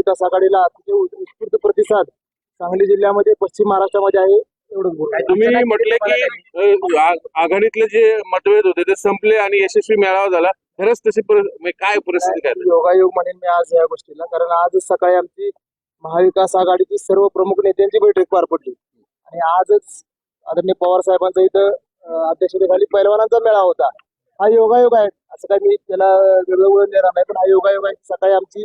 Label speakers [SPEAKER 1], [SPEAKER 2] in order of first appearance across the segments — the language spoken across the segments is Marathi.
[SPEAKER 1] महाविकास आघाडीला अतिशय उत्स्फूर्त प्रतिसाद सांगली जिल्ह्यामध्ये पश्चिम महाराष्ट्रामध्ये आहे
[SPEAKER 2] तुम्ही म्हटले की आघाडीतले जे मतभेद होते ते संपले आणि यशस्वी मेळावा झाला. खरंच तशी म्हणजे काय परिस्थिती काय?
[SPEAKER 1] योगायोग म्हणेन मी आज या गोष्टीला कारण आजच सकाळी आमची महाविकास आघाडीची सर्व प्रमुख नेत्यांची बैठक पार पडली. आणि आजच आदरणीय पवार साहेबांचा इथं अध्यक्षतेखाली पैलवानांचा मेळावा होता. हा योगायोग आहे असं काय मी त्याला वेगळं नाही पण हा योगायोग आहे. सकाळी आमची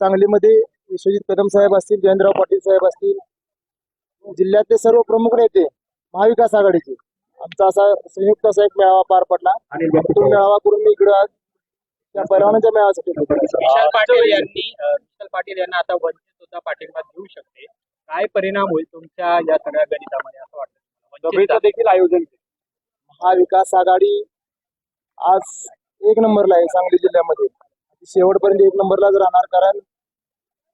[SPEAKER 1] सांगलीमध्ये विश्वजित कदम साहेब असतील जयंतराव पाटील साहेब असतील जिल्ह्यातले सर्व प्रमुख नेते महाविकास आघाडीचे. आमचा असा संयुक्त असा एक मेळावा पार पडला. आणि तो मेळावा करून मी इकडं आज त्या पैलवानांच्या मेळाव्यासाठी.
[SPEAKER 3] विशाल पाटील यांनी विशाल पाटील यांना आता वंचित सुद्धा पाठिंबा देऊ शकते. काय परिणाम होईल तुमच्या या सगळ्या गणितामध्ये असं वाटतं वंचितचा
[SPEAKER 1] देखील आयोजन महाविकास आघाडी आज एक नंबरला आहे सांगली जिल्ह्यामध्ये. शेवटपर्यंत एक नंबरलाच राहणार कारण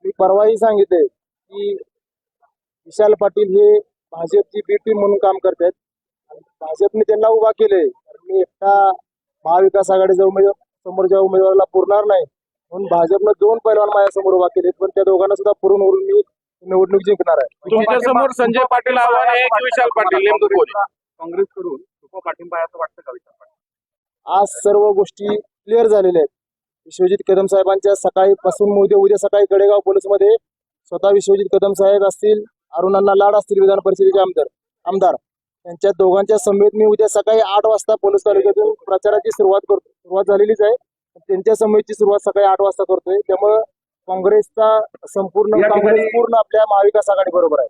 [SPEAKER 1] मी परवाही सांगितले की विशाल पाटील हे भाजपची बी टीम म्हणून काम करतात आणि भाजपने त्यांना उभा केले मी एकटा महाविकास आघाडीचा उमेदवार समोरच्या उमेदवाराला पुरणार नाही. म्हणून भाजपनं दोन पैलवान माझ्यासमोर उभा केले पण त्या दोघांना सुद्धा पुरून उरून मी निवडणूक जिंकणार आहे.
[SPEAKER 2] तुमच्यासमोर संजय पाटील आव्हान आहे की विशाल पाटील?
[SPEAKER 4] काँग्रेसकडून सुपर पाठिंबा आहे असं वाटतं का विशाल पाटील?
[SPEAKER 1] आज सर्व गोष्टी क्लिअर झालेल्या आहेत. विश्वजित कदम साहेबांच्या सकाळी पासून उद्या उद्या सकाळी गडेगाव पोलीसमध्ये स्वतः विश्वजित कदम साहेब असतील अरुणांना लाड असतील विधान परिषदेचे आमदार आमदार. त्यांच्या दोघांच्या समेत मी उद्या सकाळी आठ वाजता पोलीस तालुक्यातून प्रचाराची सुरुवात करतो सुरुवात झालेलीच आहे. त्यांच्या समेतची सुरुवात सकाळी आठ वाजता करतोय. त्यामुळं काँग्रेसचा संपूर्ण काँग्रेस पूर्ण आपल्या महाविकास आघाडी बरोबर आहे.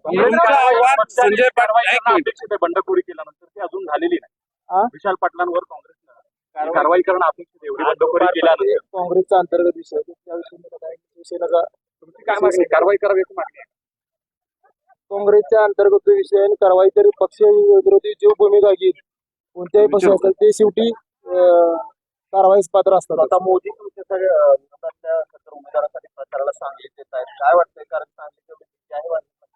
[SPEAKER 2] संजय पाटील
[SPEAKER 4] बंडखोरी केल्यानंतर ती अजून झालेली? नाही. विशाल पाटलांवर कारवाई करणं अपेक्षित. एवढी बंडखोरी केल्यानंतर
[SPEAKER 1] काँग्रेसचा अंतर्गत विषय आहे. त्या विषयी काय शिवसेनेचा
[SPEAKER 4] तुमची काय मागणी आहे? कारवाई करावी मागणी आहे.
[SPEAKER 1] काँग्रेसच्या अंतर्गत विषय आहे कारवाई तरी पक्ष विरोधी जो भूमिका घेईल कोणत्याही पक्ष असेल ते शेवटी अं, कारवाईस पात्र असतात
[SPEAKER 4] आता मोदी तुमच्या सगळ्या अं, उमेदवारांसाठी प्रचाराला सांगलीत येत आहेत काय वाटतंय कारण सांगली आहे वाटतं.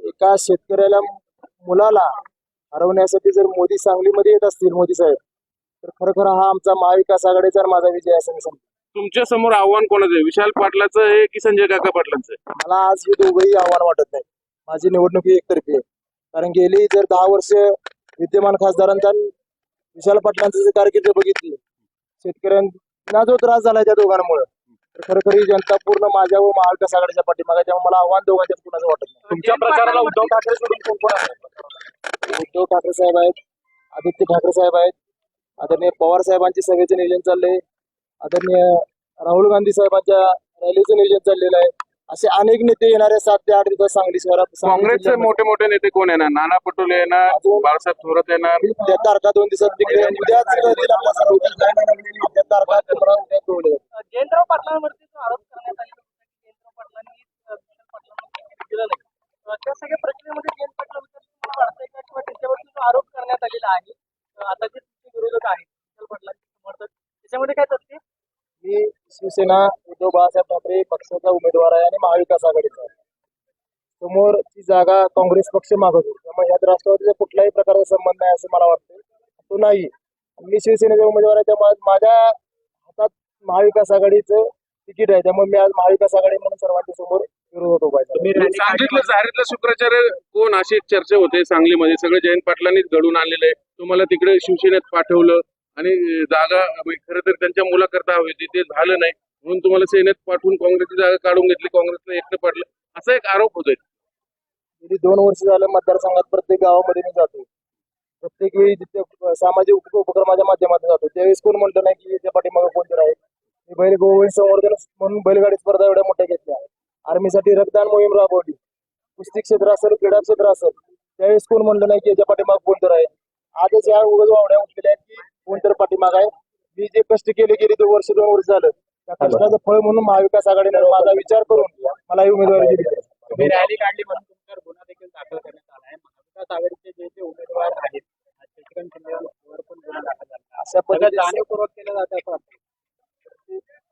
[SPEAKER 1] एका शेतकऱ्याला मुलाला हरवण्यासाठी जर मोदी सांगलीमध्ये येत असतील मोदी साहेब तर खरोखर हा आमचा महाविकास आघाडीचा माझा विजय असं मी समजतो
[SPEAKER 2] तुमच्यासमोर आव्हान कोणाचं आहे? विशाल पाटलाचं आहे की संजय काका पाटलांचं आहे?
[SPEAKER 1] मला आज हे दोघंही आव्हान वाटत नाही. माझी निवडणूक ही एकतर्फी आहे. कारण गेली जर दहा वर्ष विद्यमान खासदारांचा आणि विशाल पाटलांची जर कारकीर्द बघितली शेतकऱ्यांना जो त्रास झालाय त्या दोघांमुळे तर खरोखर ही जनता पूर्ण माझ्या व महाविकास आघाडीच्या पाठीमागे त्यामुळे मला आव्हान दोघांच्या कुणाचं वाटत नाही.
[SPEAKER 4] तुमच्या प्रचाराला उद्धव ठाकरे सोडून कोण कोण आहे?
[SPEAKER 1] उद्धव ठाकरे साहेब आहेत आदित्य ठाकरे साहेब आहेत आदरणीय पवार साहेबांचे सभेचं नियोजन चाललंय. आदरणीय राहुल गांधी साहेबांच्या रॅलीचं नियोजन चाललेलं आहे. असे अनेक नेते येणाऱ्या सात ते आठ दिवस सांगली शहरात
[SPEAKER 2] काँग्रेसचे. मोठे मोठे नेते कोण येणार? नाना पटोले येणार बाळासाहेब थोरात येणार.
[SPEAKER 1] त्या तारखा दोन दिवसात तिकडे? उद्याच तारखा पंधरा उद्या कळवल्या.
[SPEAKER 3] जयंतराव पाटलांवरती जो आरोप करण्यात आले जयंतराव पाटलांनी अ, विशाल पाटलांना तिकीट दिलं नाही अ, त्या सगळ्या प्रक्रियेमध्ये जयंत पाटलांबद्दल तुम्हाला वाटतंय का किंवा त्यांच्यावरती जो आरोप करण्यात आलेला आहे अ, आता जे तुमचे विरोधक आहेत विशाल पाटलांचे समर्थक त्याच्यामध्ये काय तथ्य
[SPEAKER 1] मी शिवसेना उद्धव बाळासाहेब ठाकरे पक्षाचा उमेदवार आहे आणि महाविकास आघाडीचा आहे. समोर ती जागा काँग्रेस पक्ष मागवतो त्यामुळे यात राष्ट्रवादीचा कुठल्याही प्रकारचा संबंध नाही असं मला वाटतं तो नाही. मी शिवसेनेचा उमेदवार आहे त्यामुळे माझ्या हातात महाविकास आघाडीचं तिकीट आहे. त्यामुळे मी आज महाविकास आघाडी म्हणून सर्वांच्या समोर विरोधात उभा आहे.
[SPEAKER 2] सांगितलं झारीतलं शुक्राचार्य कोण? अशी एक चर्चा होते सांगलीमध्ये. सगळं जयंत पाटलांनीच घडून आणलेलं आहे. तुम्हाला तिकडे शिवसेनेत पाठवलं. आणि जागा म्हणजे खरं तर त्यांच्या मुलाकरता हवी होती. ते झालं नाही. म्हणून तुम्हाला सेनेत पाठवून काँग्रेसची जागा काढून घेतली. काँग्रेसला एकटं पडलं. असा एक आरोप होतोय.
[SPEAKER 1] गेली दोन वर्ष झालं मतदारसंघात प्रत्येक गावामध्ये मी जातो. प्रत्येक वेळी जिथे सामाजिक उपक्रमाच्या माध्यमातून जातो. त्यावेळेस कोण म्हणलं नाही की याच्या पाठीमागे कोणतं आहे? मी बैल गोवळी संवर्धन म्हणून बैलगाडी स्पर्धा एवढ्या मोठ्या घेतल्या आर्मीसाठी रक्तदान मोहीम राबवली. कुस्ती क्षेत्र असेल क्रीडा क्षेत्र असेल त्यावेळेस कोण म्हणलं नाही की याच्या पाठीमागे कोणतं आहे? आजच या उगाच वावड्या उठलेल्या आहेत की कोणतर पाठीमाग आहे. मी जे कष्ट केले गेली दोन वर्ष दोन वर्ष झालं. त्या कष्टाचं फळ म्हणून महाविकास आघाडीने माझा विचार करून मला ही उमेदवारी दिली.
[SPEAKER 3] तुम्ही रॅली काढली म्हणून तुमच्यावर गुन्हा देखील दाखल करण्यात आला आहे. महाविकास आघाडीचे जे जे उमेदवार आहेत शशिकांत शिंदेवर पण गुन्हा दाखल झाला. आहे.
[SPEAKER 1] अशा
[SPEAKER 3] सगळं
[SPEAKER 1] पद्धतीने
[SPEAKER 3] जाणीवपूर्वक केलं जातं असं वाटतं.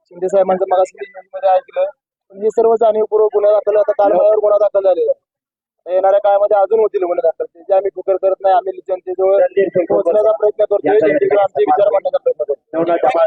[SPEAKER 1] शिंदे साहेबांचं मध्ये ऐकलं पण हे सर्व जाणीवपूर्वक गुन्हा दाखल आता कालमावर गुन्हा दाखल झालेला येणाऱ्या काळामध्ये अजून होतील गुन्हे दाखल त्याचे आम्ही फिकर करत नाही आम्ही जनतेजवळ पोहोचण्याचा प्रयत्न करतोय आमचे विचार मांडण्याचा प्रयत्न करतो